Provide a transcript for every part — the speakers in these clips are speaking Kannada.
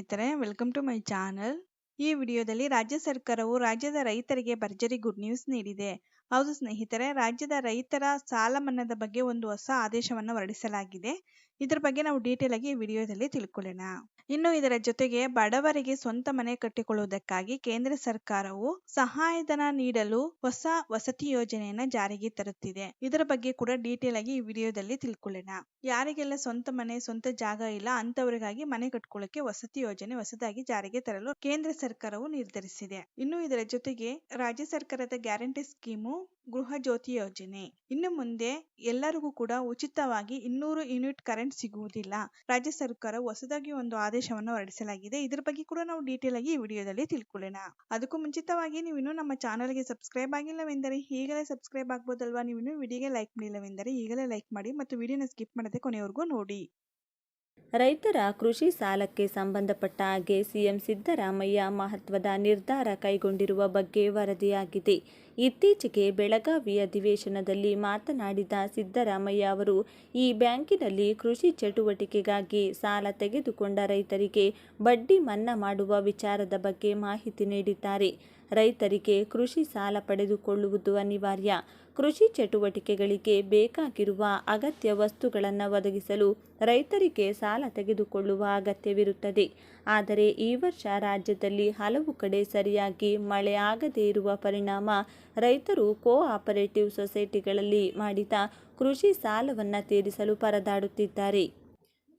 ಸ್ನೇಹಿತರೆ ವೆಲ್ಕಮ್ ಟು ಮೈ ಚಾನಲ್ ಈ ವಿಡಿಯೋದಲ್ಲಿ ರಾಜ್ಯ ಸರ್ಕಾರವು ರಾಜ್ಯದ ರೈತರಿಗೆ ಭರ್ಜರಿ ಗುಡ್ ನ್ಯೂಸ್ ನೀಡಿದೆ. ಹೌದು ಸ್ನೇಹಿತರೆ, ರಾಜ್ಯದ ರೈತರ ಸಾಲ ಮನ್ನಾದ ಬಗ್ಗೆ ಒಂದು ಹೊಸ ಆದೇಶವನ್ನು ಹೊರಡಿಸಲಾಗಿದೆ. ಇದರ ಬಗ್ಗೆ ನಾವು ಡೀಟೇಲ್ ಆಗಿ ವಿಡಿಯೋದಲ್ಲಿ ತಿಳ್ಕೊಳ್ಳೋಣ. ಇನ್ನು ಇದರ ಜೊತೆಗೆ ಬಡವರಿಗೆ ಸ್ವಂತ ಮನೆ ಕಟ್ಟಿಕೊಳ್ಳುವುದಕ್ಕಾಗಿ ಕೇಂದ್ರ ಸರ್ಕಾರವು ಸಹಾಯಧನ ನೀಡಲು ಹೊಸ ವಸತಿ ಯೋಜನೆಯನ್ನ ಜಾರಿಗೆ ತರುತ್ತಿದೆ. ಇದರ ಬಗ್ಗೆ ಕೂಡ ಡೀಟೇಲ್ ಆಗಿ ಈ ವಿಡಿಯೋದಲ್ಲಿ ತಿಳ್ಕೊಳ್ಳೋಣ. ಯಾರಿಗೆಲ್ಲ ಸ್ವಂತ ಮನೆ, ಸ್ವಂತ ಜಾಗ ಇಲ್ಲ ಅಂತವರಿಗಾಗಿ ಮನೆ ಕಟ್ಕೊಳ್ಳಕ್ಕೆ ವಸತಿ ಯೋಜನೆ ಹೊಸದಾಗಿ ಜಾರಿಗೆ ತರಲು ಕೇಂದ್ರ ಸರ್ಕಾರವು ನಿರ್ಧರಿಸಿದೆ. ಇನ್ನು ಇದರ ಜೊತೆಗೆ ರಾಜ್ಯ ಸರ್ಕಾರದ ಗ್ಯಾರಂಟಿ ಸ್ಕೀಮು ಗೃಹ ಜ್ಯೋತಿ ಯೋಜನೆ. ಇನ್ನು ಮುಂದೆ ಎಲ್ಲರಿಗೂ ಕೂಡ ಉಚಿತವಾಗಿ ಇನ್ನೂರು ಯೂನಿಟ್ ಕರೆಂಟ್ ಸಿಗುವುದಿಲ್ಲ. ರಾಜ್ಯ ಸರ್ಕಾರ ಹೊಸದಾಗಿ ಒಂದು ಆದೇಶವನ್ನು ಹೊರಡಿಸಲಾಗಿದೆ. ಇದರ ಬಗ್ಗೆ ಕೂಡ ನಾವು ಡೀಟೇಲ್ ಆಗಿ ಈ ವಿಡಿಯೋದಲ್ಲಿ ತಿಳ್ಕೊಳ್ಳೋಣ. ಅದಕ್ಕೂ ಮುಂಚಿತವಾಗಿ ನೀವು ಇನ್ನೂ ನಮ್ಮ ಚಾನಲ್ಗೆ ಸಬ್ಸ್ಕ್ರೈಬ್ ಆಗಿಲ್ಲವೆಂದರೆ ಈಗಲೇ ಸಬ್ಸ್ಕ್ರೈಬ್ ಆಗ್ಬೋದಲ್ವಾ? ನೀವು ವಿಡಿಯೋಗೆ ಲೈಕ್ ಮಾಡಿಲ್ಲವೆಂದರೆ ಈಗಲೇ ಲೈಕ್ ಮಾಡಿ ಮತ್ತು ವಿಡಿಯೋನ ಸ್ಕಿಪ್ ಮಾಡದೆ ಕೊನೆವರೆಗೂ ನೋಡಿ. ರೈತರ ಕೃಷಿ ಸಾಲಕ್ಕೆ ಸಂಬಂಧಪಟ್ಟ ಹಾಗೆ ಸಿಎಂ ಸಿದ್ದರಾಮಯ್ಯ ಮಹತ್ವದ ನಿರ್ಧಾರ ಕೈಗೊಂಡಿರುವ ಬಗ್ಗೆ ವರದಿಯಾಗಿದೆ. ಇತ್ತೀಚೆಗೆ ಬೆಳಗಾವಿ ಅಧಿವೇಶನದಲ್ಲಿ ಮಾತನಾಡಿದ ಸಿದ್ದರಾಮಯ್ಯ ಅವರು, ಈ ಬ್ಯಾಂಕಿನಲ್ಲಿ ಕೃಷಿ ಚಟುವಟಿಕೆಗಾಗಿ ಸಾಲ ತೆಗೆದುಕೊಂಡ ರೈತರಿಗೆ ಬಡ್ಡಿ ಮನ್ನಾ ಮಾಡುವ ವಿಚಾರದ ಬಗ್ಗೆ ಮಾಹಿತಿ ನೀಡಿದ್ದಾರೆ. ರೈತರಿಗೆ ಕೃಷಿ ಸಾಲ ಪಡೆದುಕೊಳ್ಳುವುದು ಅನಿವಾರ್ಯ. ಕೃಷಿ ಚಟುವಟಿಕೆಗಳಿಗೆ ಬೇಕಾಗಿರುವ ಅಗತ್ಯ ವಸ್ತುಗಳನ್ನು ಒದಗಿಸಲು ರೈತರಿಗೆ ಸಾಲ ತೆಗೆದುಕೊಳ್ಳುವ ಅಗತ್ಯವಿರುತ್ತದೆ. ಆದರೆ ಈ ವರ್ಷ ರಾಜ್ಯದಲ್ಲಿ ಹಲವು ಕಡೆ ಸರಿಯಾಗಿ ಮಳೆ ಆಗದೇ ಇರುವ ಪರಿಣಾಮ ರೈತರು ಕೋ ಆಪರೇಟಿವ್ ಸೊಸೈಟಿಗಳಲ್ಲಿ ಮಾಡಿದ ಕೃಷಿ ಸಾಲವನ್ನು ತೀರಿಸಲು ಪರದಾಡುತ್ತಿದ್ದಾರೆ.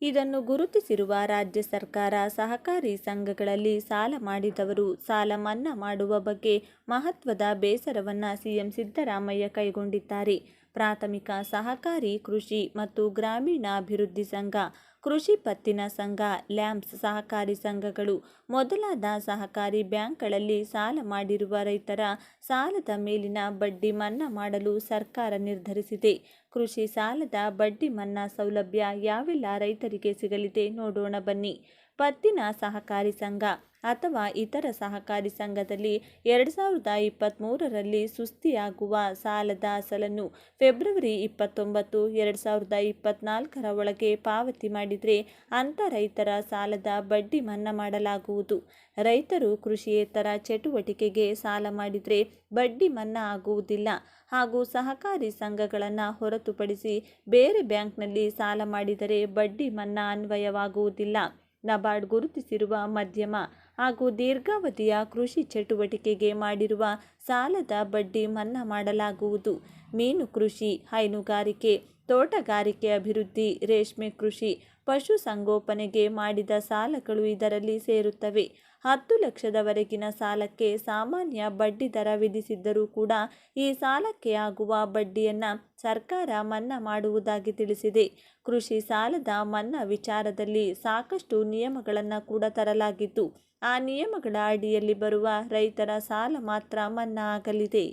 ಇದನ್ನು ಗುರುತಿಸಿರುವ ರಾಜ್ಯ ಸರ್ಕಾರ ಸಹಕಾರಿ ಸಂಘಗಳಲ್ಲಿ ಸಾಲ ಮಾಡಿದವರು ಸಾಲ ಮನ್ನಾ ಮಾಡುವ ಬಗ್ಗೆ ಮಹತ್ವದ ಬೇಸರವನ್ನು ಸಿಎಂ ಸಿದ್ದರಾಮಯ್ಯ ಕೈಗೊಂಡಿದ್ದಾರೆ. ಪ್ರಾಥಮಿಕ ಸಹಕಾರಿ ಕೃಷಿ ಮತ್ತು ಗ್ರಾಮೀಣಾಭಿವೃದ್ಧಿ ಸಂಘ, ಕೃಷಿ ಪತ್ತಿನ ಸಂಘ, ಲ್ಯಾಂಪ್ಸ್ ಸಹಕಾರಿ ಸಂಘಗಳು ಮೊದಲಾದ ಸಹಕಾರಿ ಬ್ಯಾಂಕ್ಗಳಲ್ಲಿ ಸಾಲ ಮಾಡಿರುವ ರೈತರ ಸಾಲದ ಮೇಲಿನ ಬಡ್ಡಿ ಮನ್ನಾ ಮಾಡಲು ಸರ್ಕಾರ ನಿರ್ಧರಿಸಿದೆ. ಕೃಷಿ ಸಾಲದ ಬಡ್ಡಿ ಮನ್ನಾ ಸೌಲಭ್ಯ ಯಾವೆಲ್ಲ ರೈತರಿಗೆ ಸಿಗಲಿದೆ ನೋಡೋಣ ಬನ್ನಿ. ಪತ್ತಿನ ಸಹಕಾರಿ ಸಂಘ ಅಥವಾ ಇತರ ಸಹಕಾರಿ ಸಂಘದಲ್ಲಿ ಎರಡು ಸಾವಿರದ ಇಪ್ಪತ್ತ್ಮೂರರಲ್ಲಿ ಸುಸ್ತಿಯಾಗುವ ಸಾಲದ ಅಸಲನ್ನು ಫೆಬ್ರವರಿ ಇಪ್ಪತ್ತೊಂಬತ್ತು, ಎರಡು ಸಾವಿರದ ಇಪ್ಪತ್ನಾಲ್ಕರ ಒಳಗೆ ಪಾವತಿ ಮಾಡಿದರೆ ಅಂಥ ರೈತರ ಸಾಲದ ಬಡ್ಡಿ ಮನ್ನಾ ಮಾಡಲಾಗುವುದು. ರೈತರು ಕೃಷಿಯೇತರ ಚಟುವಟಿಕೆಗೆ ಸಾಲ ಮಾಡಿದರೆ ಬಡ್ಡಿ ಮನ್ನಾ ಆಗುವುದಿಲ್ಲ. ಹಾಗೂ ಸಹಕಾರಿ ಸಂಘಗಳನ್ನು ಹೊರತುಪಡಿಸಿ ಬೇರೆ ಬ್ಯಾಂಕ್ನಲ್ಲಿ ಸಾಲ ಮಾಡಿದರೆ ಬಡ್ಡಿ ಮನ್ನಾ ಅನ್ವಯವಾಗುವುದಿಲ್ಲ. ನಬಾರ್ಡ್ ಗುರುತಿಸಿರುವ ಮಧ್ಯಮ ಹಾಗೂ ದೀರ್ಘಾವಧಿಯ ಕೃಷಿ ಚಟುವಟಿಕೆಗೆ ಮಾಡಿರುವ ಸಾಲದ ಬಡ್ಡಿ ಮನ್ನಾ ಮಾಡಲಾಗುವುದು. ಮೀನು ಕೃಷಿ, ಹೈನುಗಾರಿಕೆ, ತೋಟಗಾರಿಕೆ ಅಭಿವೃದ್ಧಿ, ರೇಷ್ಮೆ ಕೃಷಿ ಪಶುಸಂಗೋಪನೆಗೆ ಮಾಡಿದ ಸಾಲಗಳು ಇದರಲ್ಲಿ ಸೇರುತ್ತವೆ. ಹತ್ತು ಲಕ್ಷದವರೆಗಿನ ಸಾಲಕ್ಕೆ ಸಾಮಾನ್ಯ ಬಡ್ಡಿ ದರ ವಿಧಿಸಿದ್ದರೂ ಕೂಡ ಈ ಸಾಲಕ್ಕೆ ಆಗುವ ಬಡ್ಡಿಯನ್ನು ಸರ್ಕಾರ ಮನ್ನಾ ಮಾಡುವುದಾಗಿ ತಿಳಿಸಿದೆ. ಕೃಷಿ ಸಾಲದ ಮನ್ನಾ ವಿಚಾರದಲ್ಲಿ ಸಾಕಷ್ಟು ನಿಯಮಗಳನ್ನು ಕೂಡ ತರಲಾಗಿದ್ದು ಆ ನಿಯಮಗಳ ಅಡಿಯಲ್ಲಿ ಬರುವ ರೈತರ ಸಾಲ ಮಾತ್ರ ಮನ್ನಾ ಆಗಲಿದೆ.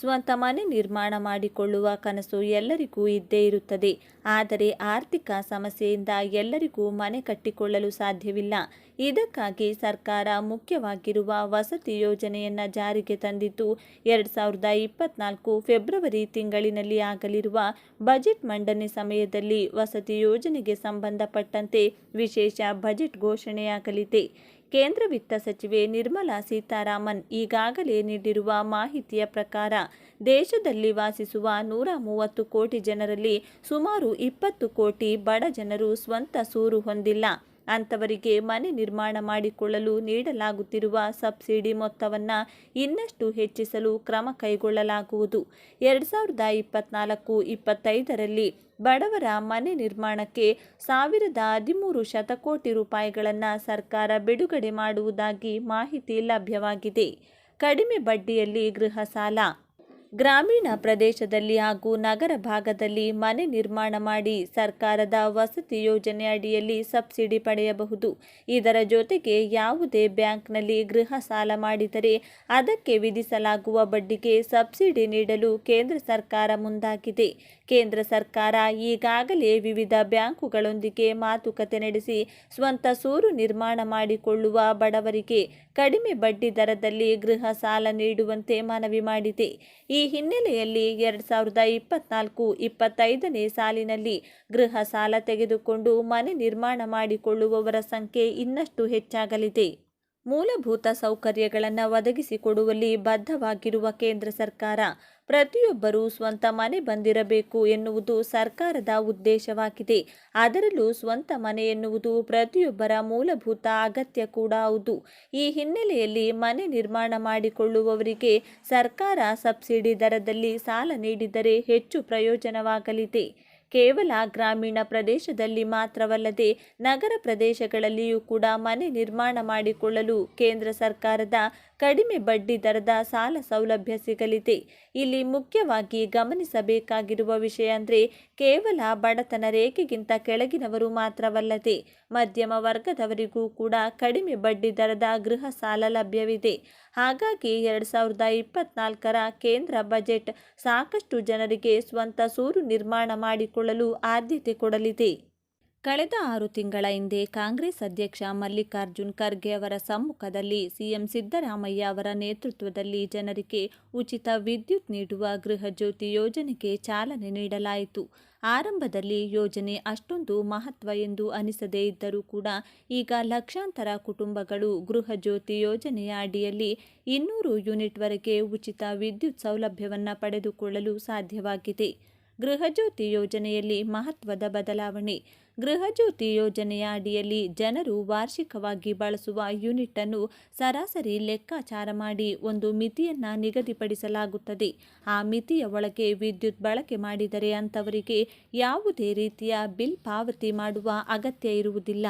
ಸ್ವಂತ ಮನೆ ನಿರ್ಮಾಣ ಮಾಡಿಕೊಳ್ಳುವ ಕನಸು ಎಲ್ಲರಿಗೂ ಇದ್ದೇ ಇರುತ್ತದೆ. ಆದರೆ ಆರ್ಥಿಕ ಸಮಸ್ಯೆಯಿಂದ ಎಲ್ಲರಿಗೂ ಮನೆ ಕಟ್ಟಿಕೊಳ್ಳಲು ಸಾಧ್ಯವಿಲ್ಲ. ಇದಕ್ಕಾಗಿ ಸರ್ಕಾರ ಮುಖ್ಯವಾಗಿರುವ ವಸತಿ ಯೋಜನೆಯನ್ನು ಜಾರಿಗೆ ತಂದಿದ್ದು, ಎರಡು ಸಾವಿರದ ಇಪ್ಪತ್ನಾಲ್ಕು ಫೆಬ್ರವರಿ ತಿಂಗಳಿನಲ್ಲಿ ಆಗಲಿರುವ ಬಜೆಟ್ ಮಂಡನೆ ಸಮಯದಲ್ಲಿ ವಸತಿ ಯೋಜನೆಗೆ ಸಂಬಂಧಪಟ್ಟಂತೆ ವಿಶೇಷ ಬಜೆಟ್ ಘೋಷಣೆಯಾಗಲಿದೆ. ಕೇಂದ್ರ ವಿತ್ತ ಸಚಿವೆ ನಿರ್ಮಲಾ ಸೀತಾರಾಮನ್ ಈಗಾಗಲೇ ನೀಡಿರುವ ಮಾಹಿತಿಯ ಪ್ರಕಾರ ದೇಶದಲ್ಲಿ ವಾಸಿಸುವ ನೂರ ಮೂವತ್ತು ಕೋಟಿ ಜನರಲ್ಲಿ ಸುಮಾರು ಇಪ್ಪತ್ತು ಕೋಟಿ ಬಡ ಜನರು ಸ್ವಂತ ಸೂರು ಹೊಂದಿಲ್ಲ. ಅಂಥವರಿಗೆ ಮನೆ ನಿರ್ಮಾಣ ಮಾಡಿಕೊಳ್ಳಲು ನೀಡಲಾಗುತ್ತಿರುವ ಸಬ್ಸಿಡಿ ಮೊತ್ತವನ್ನು ಇನ್ನಷ್ಟು ಹೆಚ್ಚಿಸಲು ಕ್ರಮ ಕೈಗೊಳ್ಳಲಾಗುವುದು. ಎರಡು ಸಾವಿರದ ಇಪ್ಪತ್ನಾಲ್ಕು ಇಪ್ಪತ್ತೈದರಲ್ಲಿ ಬಡವರ ಮನೆ ನಿರ್ಮಾಣಕ್ಕೆ ಸಾವಿರದ ಹದಿಮೂರು ಶತಕೋಟಿ ರೂಪಾಯಿಗಳನ್ನು ಸರ್ಕಾರ ಬಿಡುಗಡೆ ಮಾಡುವುದಾಗಿ ಮಾಹಿತಿ ಲಭ್ಯವಾಗಿದೆ. ಕಡಿಮೆ ಬಡ್ಡಿಯಲ್ಲಿ ಗೃಹ ಸಾಲ ಗ್ರಾಮೀಣ ಪ್ರದೇಶದಲ್ಲಿ ಹಾಗೂ ನಗರ ಭಾಗದಲ್ಲಿ ಮನೆ ನಿರ್ಮಾಣ ಮಾಡಿ ಸರ್ಕಾರದ ವಸತಿ ಯೋಜನೆ ಅಡಿಯಲ್ಲಿ ಸಬ್ಸಿಡಿ ಪಡೆಯಬಹುದು. ಇದರ ಜೊತೆಗೆ ಯಾವುದೇ ಬ್ಯಾಂಕ್ನಲ್ಲಿ ಗೃಹ ಸಾಲ ಮಾಡಿದರೆ ಅದಕ್ಕೆ ವಿಧಿಸಲಾಗುವ ಬಡ್ಡಿಗೆ ಸಬ್ಸಿಡಿ ನೀಡಲು ಕೇಂದ್ರ ಸರ್ಕಾರ ಮುಂದಾಗಿದೆ. ಕೇಂದ್ರ ಸರ್ಕಾರ ಈಗಾಗಲೇ ವಿವಿಧ ಬ್ಯಾಂಕುಗಳೊಂದಿಗೆ ಮಾತುಕತೆ ನಡೆಸಿ ಸ್ವಂತ ಸೂರು ನಿರ್ಮಾಣ ಮಾಡಿಕೊಳ್ಳುವ ಬಡವರಿಗೆ ಕಡಿಮೆ ಬಡ್ಡಿ ದರದಲ್ಲಿ ಗೃಹ ಸಾಲ ನೀಡುವಂತೆ ಮನವಿ ಮಾಡಿದೆ. ಹಿನ್ನೆಲೆಯಲ್ಲಿ ಎರಡು ಸಾವಿರದ ಇಪ್ಪತ್ನಾಲ್ಕು ಇಪ್ಪತ್ತೈದನೇ ಸಾಲಿನಲ್ಲಿ ಗೃಹ ಸಾಲ ತೆಗೆದುಕೊಂಡು ಮನೆ ನಿರ್ಮಾಣ ಮಾಡಿಕೊಳ್ಳುವವರ ಸಂಖ್ಯೆ ಇನ್ನಷ್ಟು ಹೆಚ್ಚಾಗಲಿದೆ. ಮೂಲಭೂತ ಸೌಕರ್ಯಗಳನ್ನು ಒದಗಿಸಿಕೊಡುವಲ್ಲಿ ಬದ್ಧವಾಗಿರುವ ಕೇಂದ್ರ ಸರ್ಕಾರ, ಪ್ರತಿಯೊಬ್ಬರೂ ಸ್ವಂತ ಮನೆ ಬಂದಿರಬೇಕು ಎನ್ನುವುದು ಸರ್ಕಾರದ ಉದ್ದೇಶವಾಗಿದೆ. ಅದರಲ್ಲೂ ಸ್ವಂತ ಮನೆ ಎನ್ನುವುದು ಪ್ರತಿಯೊಬ್ಬರ ಮೂಲಭೂತ ಅಗತ್ಯ ಕೂಡ ಹೌದು. ಈ ಹಿನ್ನೆಲೆಯಲ್ಲಿ ಮನೆ ನಿರ್ಮಾಣ ಮಾಡಿಕೊಳ್ಳುವವರಿಗೆ ಸರ್ಕಾರ ಸಬ್ಸಿಡಿ ದರದಲ್ಲಿ ಸಾಲ ನೀಡಿದರೆ ಹೆಚ್ಚು ಪ್ರಯೋಜನವಾಗಲಿದೆ. ಕೇವಲ ಗ್ರಾಮೀಣ ಪ್ರದೇಶದಲ್ಲಿ ಮಾತ್ರವಲ್ಲದೆ ನಗರ ಪ್ರದೇಶಗಳಲ್ಲಿಯೂ ಕೂಡ ಮನೆ ನಿರ್ಮಾಣ ಮಾಡಿಕೊಳ್ಳಲು ಕೇಂದ್ರ ಸರ್ಕಾರದ ಕಡಿಮೆ ಬಡ್ಡಿ ದರದ ಸಾಲ ಸೌಲಭ್ಯ ಸಿಗಲಿದೆ. ಇಲ್ಲಿ ಮುಖ್ಯವಾಗಿ ಗಮನಿಸಬೇಕಾಗಿರುವ ವಿಷಯ ಅಂದರೆ ಕೇವಲ ಬಡತನ ರೇಖೆಗಿಂತ ಕೆಳಗಿನವರು ಮಾತ್ರವಲ್ಲದೆ ಮಧ್ಯಮ ವರ್ಗದವರಿಗೂ ಕೂಡ ಕಡಿಮೆ ಬಡ್ಡಿ ದರದ ಗೃಹ ಸಾಲ ಲಭ್ಯವಿದೆ. ಹಾಗಾಗಿ ಎರಡು ಸಾವಿರದ ಇಪ್ಪತ್ನಾಲ್ಕರ ಕೇಂದ್ರ ಬಜೆಟ್ ಸಾಕಷ್ಟು ಜನರಿಗೆ ಸ್ವಂತ ಸೂರು ನಿರ್ಮಾಣ ಮಾಡಿಕೊಳ್ಳಲು ಆದ್ಯತೆ ಕೊಡಲಿದೆ. ಕಳೆದ ಆರು ತಿಂಗಳ ಹಿಂದೆ ಕಾಂಗ್ರೆಸ್ ಅಧ್ಯಕ್ಷ ಮಲ್ಲಿಕಾರ್ಜುನ್ ಖರ್ಗೆ ಅವರ ಸಮ್ಮುಖದಲ್ಲಿ ಸಿಎಂ ಸಿದ್ದರಾಮಯ್ಯ ಅವರ ನೇತೃತ್ವದಲ್ಲಿ ಜನರಿಗೆ ಉಚಿತ ವಿದ್ಯುತ್ ನೀಡುವ ಗೃಹಜ್ಯೋತಿ ಯೋಜನೆಗೆ ಚಾಲನೆ ನೀಡಲಾಯಿತು. ಆರಂಭದಲ್ಲಿ ಯೋಜನೆ ಅಷ್ಟೊಂದು ಮಹತ್ವ ಎಂದು ಅನಿಸದೇ ಇದ್ದರೂ ಕೂಡ ಈಗ ಲಕ್ಷಾಂತರ ಕುಟುಂಬಗಳು ಗೃಹಜ್ಯೋತಿ ಯೋಜನೆಯ ಅಡಿಯಲ್ಲಿ ಇನ್ನೂರು ಯೂನಿಟ್ವರೆಗೆ ಉಚಿತ ವಿದ್ಯುತ್ ಸೌಲಭ್ಯವನ್ನು ಪಡೆದುಕೊಳ್ಳಲು ಸಾಧ್ಯವಾಗಿದೆ. ಗೃಹಜ್ಯೋತಿ ಯೋಜನೆಯಲ್ಲಿ ಮಹತ್ವದ ಬದಲಾವಣೆ. ಗೃಹಜ್ಯೋತಿ ಯೋಜನೆಯ ಅಡಿಯಲ್ಲಿ ಜನರು ವಾರ್ಷಿಕವಾಗಿ ಬಳಸುವ ಯೂನಿಟ್ ಅನ್ನು ಸರಾಸರಿ ಲೆಕ್ಕಾಚಾರ ಮಾಡಿ ಒಂದು ಮಿತಿಯನ್ನು ನಿಗದಿಪಡಿಸಲಾಗುತ್ತದೆ. ಆ ಮಿತಿಯ ಒಳಗೆ ವಿದ್ಯುತ್ ಬಳಕೆ ಮಾಡಿದರೆ ಅಂಥವರಿಗೆ ಯಾವುದೇ ರೀತಿಯ ಬಿಲ್ ಪಾವತಿ ಮಾಡುವ ಅಗತ್ಯ ಇರುವುದಿಲ್ಲ.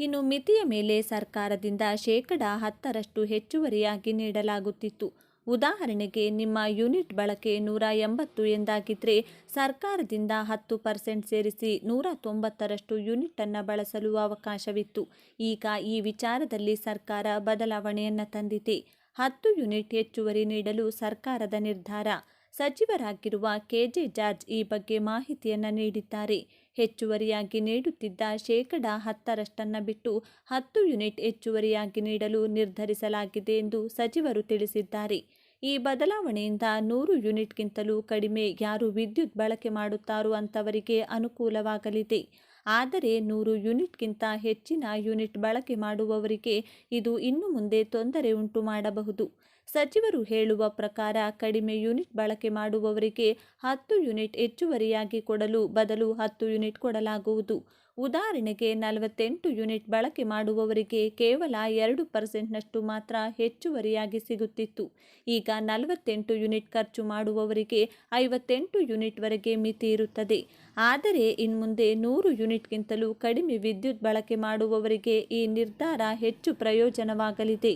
ಇನ್ನು ಮಿತಿಯ ಮೇಲೆ ಸರ್ಕಾರದಿಂದ ಶೇಕಡ ಹತ್ತರಷ್ಟು ಹೆಚ್ಚುವರಿಯಾಗಿ ನೀಡಲಾಗುತ್ತಿತ್ತು. ಉದಾಹರಣೆಗೆ, ನಿಮ್ಮ ಯೂನಿಟ್ ಬಳಕೆ ನೂರ ಎಂಬತ್ತು ಎಂದಾಗಿದ್ದರೆ ಸರ್ಕಾರದಿಂದ ಹತ್ತು ಪರ್ಸೆಂಟ್ ಸೇರಿಸಿ ನೂರ ತೊಂಬತ್ತರಷ್ಟು ಯೂನಿಟನ್ನು ಬಳಸಲು ಅವಕಾಶವಿತ್ತು. ಈಗ ಈ ವಿಚಾರದಲ್ಲಿ ಸರ್ಕಾರ ಬದಲಾವಣೆಯನ್ನು ತಂದಿದೆ. ಹತ್ತು ಯೂನಿಟ್ ಹೆಚ್ಚುವರಿ ನೀಡಲು ಸರ್ಕಾರದ ನಿರ್ಧಾರ. ಸಚಿವರಾಗಿರುವ ಕೆಜೆ ಜಾರ್ಜ್ ಈ ಬಗ್ಗೆ ಮಾಹಿತಿಯನ್ನು ನೀಡಿದ್ದಾರೆ. ಹೆಚ್ಚುವರಿಯಾಗಿ ನೀಡುತ್ತಿದ್ದ ಶೇಕಡ ಹತ್ತರಷ್ಟನ್ನು ಬಿಟ್ಟು ಹತ್ತು ಯೂನಿಟ್ ಹೆಚ್ಚುವರಿಯಾಗಿ ನೀಡಲು ನಿರ್ಧರಿಸಲಾಗಿದೆ ಎಂದು ಸಚಿವರು ತಿಳಿಸಿದ್ದಾರೆ. ಈ ಬದಲಾವಣೆಯಿಂದ ನೂರು ಯೂನಿಟ್ಗಿಂತಲೂ ಕಡಿಮೆ ಯಾರು ವಿದ್ಯುತ್ ಬಳಕೆ ಮಾಡುತ್ತಾರೋ ಅಂಥವರಿಗೆ ಅನುಕೂಲವಾಗಲಿದೆ. ಆದರೆ ನೂರು ಯೂನಿಟ್ಗಿಂತ ಹೆಚ್ಚಿನ ಯೂನಿಟ್ ಬಳಕೆ ಮಾಡುವವರಿಗೆ ಇದು ಇನ್ನು ಮುಂದೆ ತೊಂದರೆ ಉಂಟು ಮಾಡಬಹುದು. ಸಚಿವರು ಹೇಳುವ ಪ್ರಕಾರ ಕಡಿಮೆ ಯೂನಿಟ್ ಬಳಕೆ ಮಾಡುವವರಿಗೆ ಹತ್ತು ಯೂನಿಟ್ ಹೆಚ್ಚುವರಿಯಾಗಿ ಕೊಡಲು ಬದಲು ಹತ್ತು ಯೂನಿಟ್ ಕೊಡಲಾಗುವುದು. ಉದಾಹರಣೆಗೆ ನಲವತ್ತೆಂಟು ಯೂನಿಟ್ ಬಳಕೆ ಮಾಡುವವರಿಗೆ ಕೇವಲ ಎರಡು ಪರ್ಸೆಂಟ್ನಷ್ಟು ಮಾತ್ರ ಹೆಚ್ಚುವರಿಯಾಗಿ ಸಿಗುತ್ತಿತ್ತು. ಈಗ ನಲವತ್ತೆಂಟು ಯೂನಿಟ್ ಖರ್ಚು ಮಾಡುವವರಿಗೆ ಐವತ್ತೆಂಟು ಯೂನಿಟ್ವರೆಗೆ ಮಿತಿ ಇರುತ್ತದೆ. ಆದರೆ ಇನ್ಮುಂದೆ ನೂರು ಯೂನಿಟ್ಗಿಂತಲೂ ಕಡಿಮೆ ವಿದ್ಯುತ್ ಬಳಕೆ ಮಾಡುವವರಿಗೆ ಈ ನಿರ್ಧಾರ ಹೆಚ್ಚು ಪ್ರಯೋಜನವಾಗಲಿದೆ.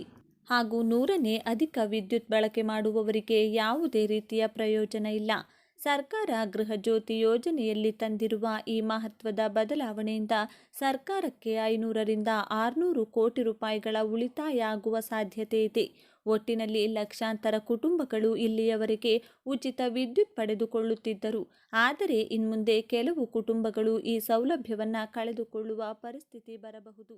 ಹಾಗೂ ನೂರನೇ ಅಧಿಕ ವಿದ್ಯುತ್ ಬಳಕೆ ಮಾಡುವವರಿಗೆ ಯಾವುದೇ ರೀತಿಯ ಪ್ರಯೋಜನ ಇಲ್ಲ. ಸರ್ಕಾರ ಗೃಹ ಜ್ಯೋತಿ ಯೋಜನೆಯಲ್ಲಿ ತಂದಿರುವ ಈ ಮಹತ್ವದ ಬದಲಾವಣೆಯಿಂದ ಸರ್ಕಾರಕ್ಕೆ ಐನೂರರಿಂದ ಆರುನೂರು ಕೋಟಿ ರೂಪಾಯಿಗಳ ಉಳಿತಾಯ ಆಗುವ ಸಾಧ್ಯತೆ ಇದೆ. ಒಟ್ಟಿನಲ್ಲಿ ಲಕ್ಷಾಂತರ ಕುಟುಂಬಗಳು ಇಲ್ಲಿಯವರೆಗೆ ಉಚಿತ ವಿದ್ಯುತ್ ಪಡೆದುಕೊಳ್ಳುತ್ತಿದ್ದರು. ಆದರೆ ಇನ್ಮುಂದೆ ಕೆಲವು ಕುಟುಂಬಗಳು ಈ ಸೌಲಭ್ಯವನ್ನು ಕಳೆದುಕೊಳ್ಳುವ ಪರಿಸ್ಥಿತಿ ಬರಬಹುದು.